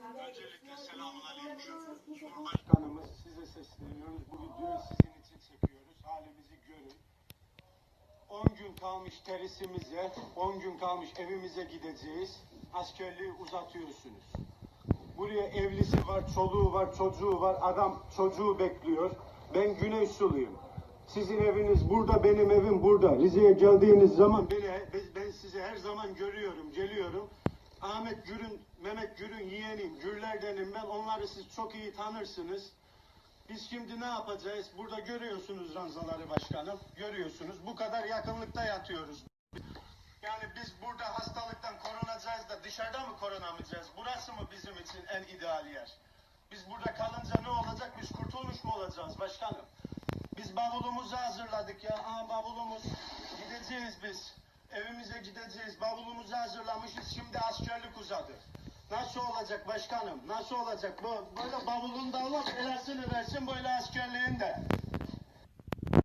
Öncelikle selamun aleyküm. Cumhurbaşkanımız size sesleniyoruz. Bu videoyu sizin için çekiyoruz. Halimizi görün. 10 gün kalmış terisimize, 10 gün kalmış evimize gideceğiz. Askerliği uzatıyorsunuz. Buraya evlisi var, çoluğu var, çocuğu var. Adam çocuğu bekliyor. Ben Güney Suluyum. Sizin eviniz burada, benim evim burada. Rize'ye geldiğiniz zaman beni, ben sizi her zaman görüyorum, geliyorum. Ahmet Gür'ün, Mehmet Gür'ün yeğeniyim, Gürlerdenim ben. Onları siz çok iyi tanırsınız. Biz şimdi ne yapacağız? Burada görüyorsunuz ranzaları başkanım. Görüyorsunuz. Bu kadar yakınlıkta yatıyoruz. Yani biz burada hastalıktan korunacağız da dışarıda mı korunamayacağız? Burası mı bizim için en ideal yer? Biz burada kalınca ne olacak? Biz kurtulmuş mu olacağız başkanım? Biz bavulumuzu hazırladık ya. Aha bavulumuz. Gideceğiz biz. Evimize gideceğiz. Bavulumuzu hazırlamışız. Şimdi askerlik uzadı. Nasıl olacak başkanım? Nasıl olacak? Bu, böyle bavulunu da alıp elasını versin böyle asker.